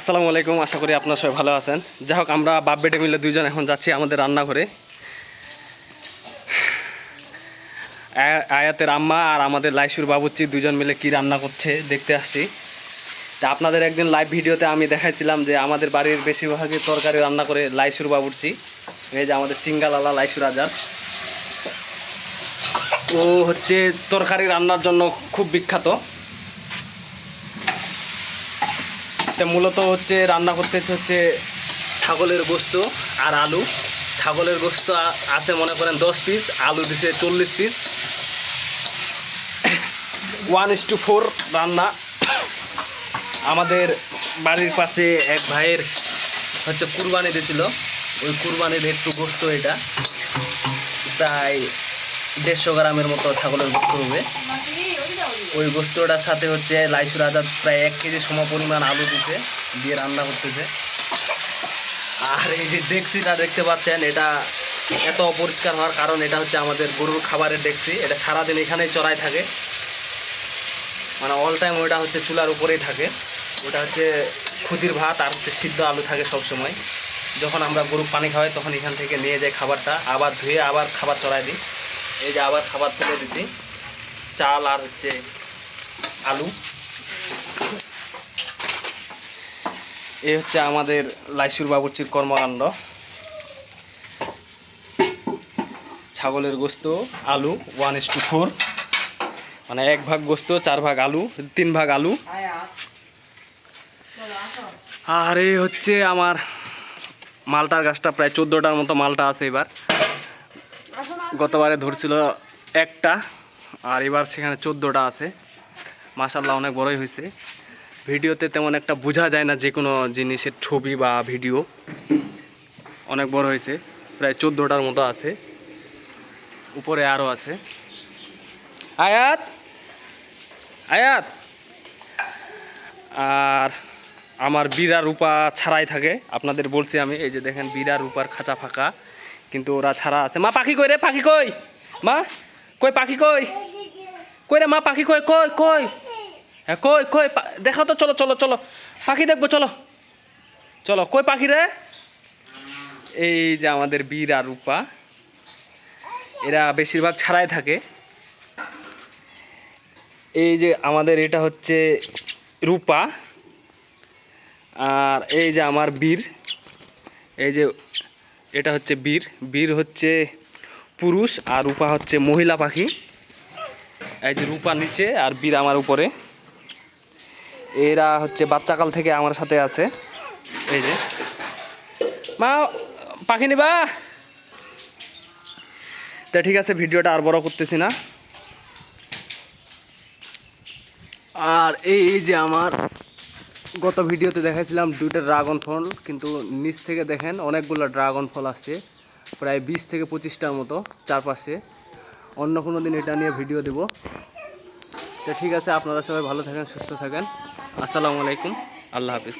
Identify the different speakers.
Speaker 1: আসসালামু আলাইকুম, আশা করি আপনারা সবাই ভালো আছেন। যাই হোক, আমরা বাপ বেটে মিলে দুইজন এখন যাচ্ছি আমাদের রান্নাঘরে। আয়া- আয়াতের আম্মা আর আমাদের লাইসুর বাবুচ্চি দুজন মিলে কি রান্না করছে দেখতে আসছি। তা আপনাদের একদিন লাইভ ভিডিওতে আমি দেখাইছিলাম যে আমাদের বাড়ির বেশিরভাগই তরকারি রান্না করে লাইসুর বাবুর্চি এই যে আমাদের চিঙ্গালালা লাইসুর আজার ও হচ্ছে তরকারি রান্নার জন্য খুব বিখ্যাত। মূলত হচ্ছে রান্না করতে হচ্ছে ছাগলের গোস্ত আর আলু। ছাগলের গোস্ত আছে মনে করেন দশ পিস আলু দিছে চল্লিশ piece one is to four রান্না। আমাদের বাড়ির পাশে এক ভাইয়ের হচ্ছে কুরবানি দিয়েছিল ওই কুরবানির একটু গোস্ত এটা। প্রায় দেড়শো গ্রামের মতো ছাগলের গোস্ত হবে। ওই গোস্তটার সাথে হচ্ছে লাইসুর আজাদ প্রায় এক কেজি সম পরিমাণ আলু দিতে দিয়ে রান্না করতেছে। আর এই যে ডেক্সিটা দেখতে পাচ্ছেন, এটা এত অপরিষ্কার হওয়ার কারণ এটা হচ্ছে আমাদের গরুর খাবারের ডেক্সি এটা সারাদিন এখানেই চড়াই থাকে। মানে অল টাইম ওইটা হচ্ছে চুলার উপরেই থাকে। ওটা হচ্ছে ক্ষুদির ভাত আর হচ্ছে সিদ্ধ আলু থাকে সব সময় যখন আমরা গরু পানি খাওয়াই, তখন এখান থেকে নিয়ে যাই খাবারটা। আবার ধুয়ে আবার খাবার চড়াই দিই। এই যে আবার খাবার তুলে দিচ্ছি চাল আর হচ্ছে আলু। এই হচ্ছে আমাদের লাইসুর বাবুর্চির কর্মকাণ্ড। ছাগলের গোস্ত, আলু ওয়ান ইস টু ফোর মানে এক ভাগ গোস্ত, চার ভাগ আলু, তিন ভাগ আলু। আর এই হচ্ছে আমার মালটার গাছটা প্রায় চোদ্দোটার মতো মালটা আছে এবার। গতবারে ধরছিল একটা, আর এবার সেখানে চোদ্দোটা আছে। মাসাল্লাহ অনেক বড়ই হয়েছে। ভিডিওতে তেমন একটা বোঝা যায় না যে কোনো জিনিসের ছবি বা ভিডিও। অনেক বড় হয়েছে, প্রায় চোদ্দোটার মতো আছে। উপরে আরও আছে। আয়াত! আয়াত! আর আমার বিরা রূপা ছাড়াই থাকে। আপনাদের বলছি আমি, এই যে দেখেন বিরা রূপার খাঁচা ফাঁকা। কিন্তু ওরা ছাড়া আছে। মা, পাখি কই রে? পাখি কই? মা, কই পাখি কই? কই রে মা, পাখি কই? কই কই? হ্যাঁ কই কই? দেখাও তো, চলো চলো চলো। পাখি দেখব, চলো। চলো, কই পাখি রে? এই যে আমাদের বীর আর রূপা। এরা বেশিরভাগ ছাড়াই থাকে। এই যে আমাদের এটা হচ্ছে রূপা। আর এই যে আমার বীর। এই যে এটা হচ্ছে বীর। বীর হচ্ছে পুরুষ আর রূপা হচ্ছে মহিলা পাখি। এই যে রূপা নিচে আর বীর আমার উপরে। এরা হচ্ছে বাচ্চাকাল থেকে আমার সাথে আছে। এই যে। মা, পাখি নিবা। তা ঠিক আছে, ভিডিওটা আর বড় করতেছি না। আর এই যে আমার গত ভিডিওতে দেখাইছিলাম দুইটা ড্রাগন ফল কিন্তু নিচ থেকে দেখেন অনেকগুলো ড্রাগন ফল আসছে, প্রায় বিশ থেকে পঁচিশটার মতো চারপাশে। অন্য কোনো দিন এটা নিয়ে ভিডিও দেব। তো ঠিক আছে, আপনারা সবাই ভালো থাকেন, সুস্থ থাকেন। আসসালামু আলাইকুম। আল্লাহ হাফিজ।